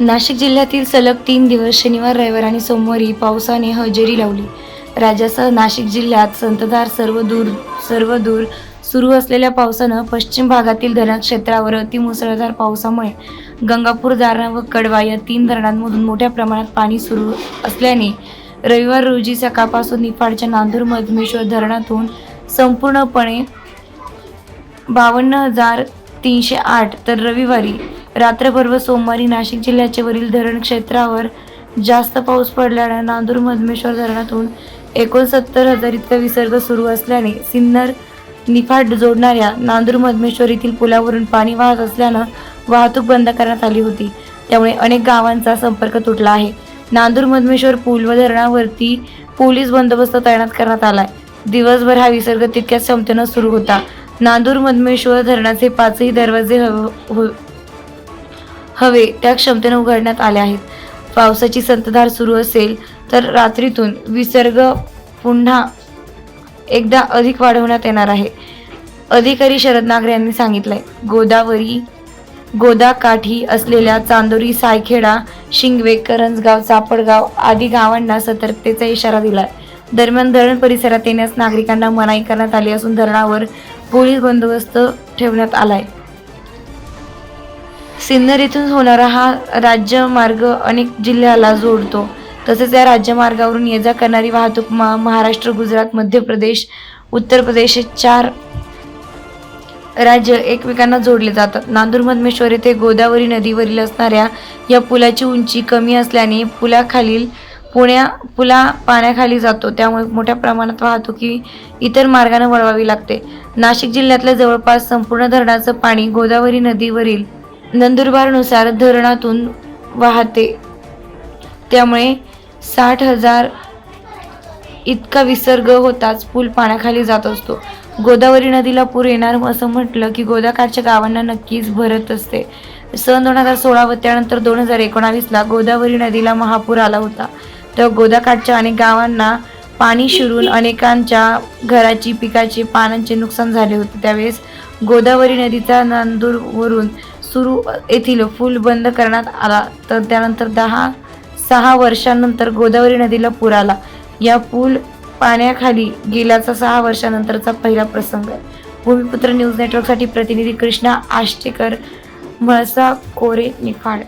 नाशिक जिल्ह्यातील सलग तीन दिवस शनिवार रविवार आणि सोमवारी पावसाने हजेरी लावली. राज्यासह नाशिक जिल्ह्यात संतधार सर्व दूर सर्व दूर सुरू असलेल्या पावसानं पश्चिम भागातील धरणक्षेत्रावर अतिमुसळधार पावसामुळे गंगापूर दारणा व कडवा या तीन धरणांमधून मोठ्या प्रमाणात पाणी सुरू असल्याने रविवार रोजी सकाळपासून निफाडच्या नांदूर मधमेश्वर धरणातून संपूर्णपणे बावन्न हजार तीनशे आठ तर रविवारी रात्रभर व सोमवारी नाशिक जिल्ह्याचे वरील धरण क्षेत्रावर जास्त पाऊस पडल्याने नांदूर मधमेश्वर धरणातून एकोणसत्तर हजार इतका विसर्ग सुरू असल्याने सिन्नर निफाड जोडणाऱ्या नांदूर मधमेश्वर येथील पुलावरून पाणी वाहत असल्यानं वाहतूक बंद करण्यात आली होती. त्यामुळे अनेक गावांचा संपर्क तुटला आहे. नांदूर मधमेश्वर पूल व धरणावरती पोलीस बंदोबस्त तैनात करण्यात आलाय. दिवसभर हा विसर्ग तितक्याच क्षमतेनं सुरू होता. नांदूर मधमेश्वर धरणाचे पाचही दरवाजे हो- हवे त्या क्षमतेनं उघडण्यात आले आहेत. पावसाची संतधार सुरू असेल तर रात्रीतून विसर्ग पुन्हा एकदा अधिक वाढवण्यात येणार आहे. अधिकारी शरद नागरे यांनी सांगितलंय गोदावरी गोदाकाठी असलेल्या चांदोरी सायखेडा शिंगवे करंजगाव चापडगाव आदी गावांना सतर्कतेचा इशारा दिलाय. दरम्यान धरण परिसरात येण्यास नागरिकांना मनाई करण्यात आली असून धरणावर पोलीस बंदोबस्त ठेवण्यात आलाय. सिन्नर येथून होणारा हा राज्यमार्ग अनेक जिल्ह्याला जोडतो. तसेच या राज्यमार्गावरून ये जा करणारी वाहतूक मा- महाराष्ट्र गुजरात मध्य प्रदेश उत्तर प्रदेश हे चार राज्य एकमेकांना जोडले जातात. नांदूर मधमेश्वर येथे गोदावरी नदीवरील असणाऱ्या या पुलाची उंची कमी असल्याने पुलाखालील पुण्या पुला पाण्याखाली जातो. त्यामुळे मोठ्या प्रमाणात वाहतुकी इतर मार्गाने वळवावी लागते. नाशिक जिल्ह्यातल्या जवळपास संपूर्ण धरणाचं पाणी गोदावरी नदीवरील नंदुरबारनुसार धरणातून वाहते. त्यामुळे साठ हजार इतका विसर्ग होताच पूल पाण्याखाली जात असतो. गोदावरी नदीला पूर येणार असं म्हटलं की गोदाकाठच्या गावांना नक्कीच भरत असते. सन दोन हजार सोळा व त्यानंतर दोन हजार एकोणावीसला गोदावरी नदीला महापूर आला होता. तर गोदाकाठच्या अनेक गावांना पाणी शिरून अनेकांच्या घराची पिकाची पानांचे नुकसान झाले होते. त्यावेळेस गोदावरी नदीचा नांदूरवरून सुरू येथील पूल बंद करण्यात आला. तर त्यानंतर दहा सहा वर्षांनंतर गोदावरी नदीला पूर आला. या पूल पाण्याखाली गेल्याचा सहा वर्षानंतरचा पहिला प्रसंग आहे. भूमिपुत्र न्यूज नेटवर्कसाठी प्रतिनिधी कृष्णा आष्टेकर म्हळसा कोरे निफाड